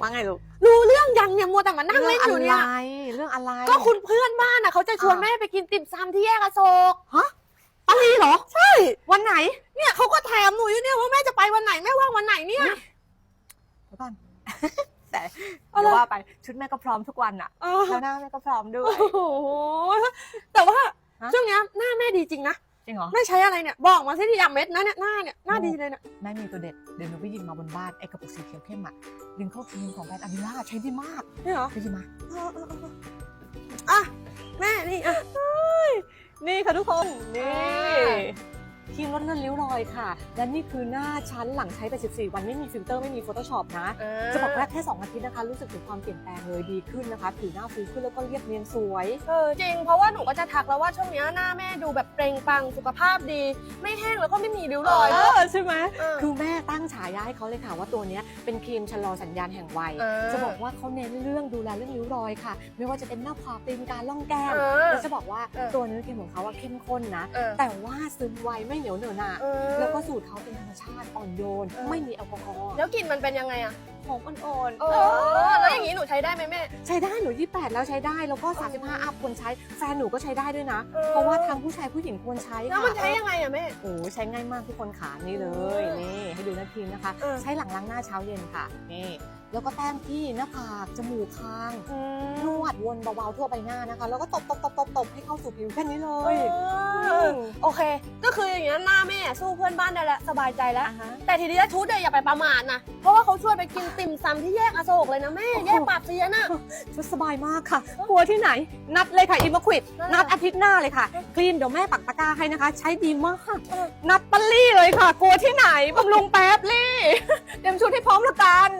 ว่าไงลูกรู้เรื่องยังเนี่ยมัวแต่มานั่งเล่นอยู่เนี่ยเรื่องอะไร ก็คุณเพื่อนบ้านอะเขาจะชวนอ่าแม่ไปกินติ่มซำที่แยกอโศกอะไรเหรอ ใช่ วันไหน เนี่ยเขาก็แถมหนูอยู่เนี่ยว่าแม่จะไปวันไหนแม่ว่างวันไหนเนี่ยเดี๋ยวก่อนแต่อะไรเดี๋ยวว่าไปชุดแม่ก็พร้อมทุกวันอะเออแล้วหน้าแม่ก็พร้อมด้วยโอ้โหแต่ว่าฮะช่วงเนี้ยหน้าแม่ดีจริงนะจริงเหรอแม่ใช้อะไรเนี่ยบอกมาสิที่ยาเม็ดนะเนี่ยหน้าเนี่ยหน้าดีเลยเนี่ยแม่มีตัวเด็ดเดี๋ยวหนูไปยิงมาบนบ้านไอ้กระปุกสีเขียวเข้มอะ ดึงเข้าครีมของแบรนด์อามิล่าใช้ดีมากนี่เหรอไปยิงมาเออเออเอออะแม่นี่อะนี่ค่ะทุกคน นี่ อ่าครีมลดเลือนริ้วรอยค่ะ และนี่คือหน้าชั้นหลังใช้ไป 14 วันไม่มีฟิลเตอร์ไม่มี Photoshop นะ จะบอกว่าแค่ 2 อาทิตย์นะคะ รู้สึกถึงความเปลี่ยนแปลงเลยดีขึ้นนะคะผิวหน้าฟูขึ้นแล้วก็เรียบเนียนสวย เออจริงเพราะว่าหนูก็จะทักแล้วว่าช่วงเนี้ยหน้าแม่ดูแบบเปล่งปลังสุขภาพดี ไม่แห้งแล้วก็ไม่มีริ้วรอยเอด้วยอใช่ไหมเออคือแม่ตั้งฉายาให้เขาเลยค่ะ ว่าตัวเนี้ยเป็นครีมชะลอสัญญาณแห่งวัยเออจะบอกว่าเขาเน้นเรื่องดูแลเรื่องริ้วรอยค่ะ ไม่ว่าจะเป็นหน้าผากตีนกาล่องแก้มเออแล้วจะบอกว่าเออตัวเนื้อครีมของเขาว่าเข้มข้นนะเออแต่ว่าซึมไวไม่เหนียวเหนอะหนะเออแล้วก็สูตรเขาเป็นธรรม ชาติอ่อนโยนเออไม่มีแอลกอฮอล์แล้วกลิ่นมันเป็นยังไงอะหอมอ่อนเออแล้วอย่างนี้หนูใช้ได้ไหมแม่ ใช้ได้หนู 28 แล้วใช้ได้ แล้วก็ 35 อัพควรใช้ แฟนหนูก็ใช้ได้ด้วยนะเออเพราะว่าทั้งผู้ชายผู้หญิงควรใช้แล้วค่ะมันใช้ยังไงอะแม่ โอ้ใช้ง่ายมากทุกคนขานี่เลยเออนี่ให้ดูหน้าครีมนะคะเออใช้หลังล้างหน้าเช้าเย็นค่ะ นี่แล้วก็แต้มที่หน้าผากจมูกคางนวดวนเบาๆทั่วใบหน้านะคะ แล้วก็ตบตบตบตบตบให้เข้าสู่ผิวแค่นี้เลเอยอโอเค ก็คืออย่างนี้ยหน้าแม่สู้เพื่อนบ้านได้แล้วสบายใจแล้ว อะฮะ แต่ทีนี้ชุดเนี่ยอย่าไปประมาทนะ เพราะว่าเขาชวนไปกินติ่มซำที่แยกอโศกเลยนะแม่ แยกปากเสียน่ะ ชุดสบายมากค่ะ กลัวที่ไหน นัดเลยค่ะอิมควิดเออนัดอาทิตย์หน้าเลยค่ะครีมเดี๋ยวแม่ปักตะกร้าให้นะคะ ใช้ดีมาก เออ นัดปัลลี่เลยค่ะ กลัวที่ไหนบำรุงแป๊บลี่ เตรียมชุดให้พร้อมแล้วกัน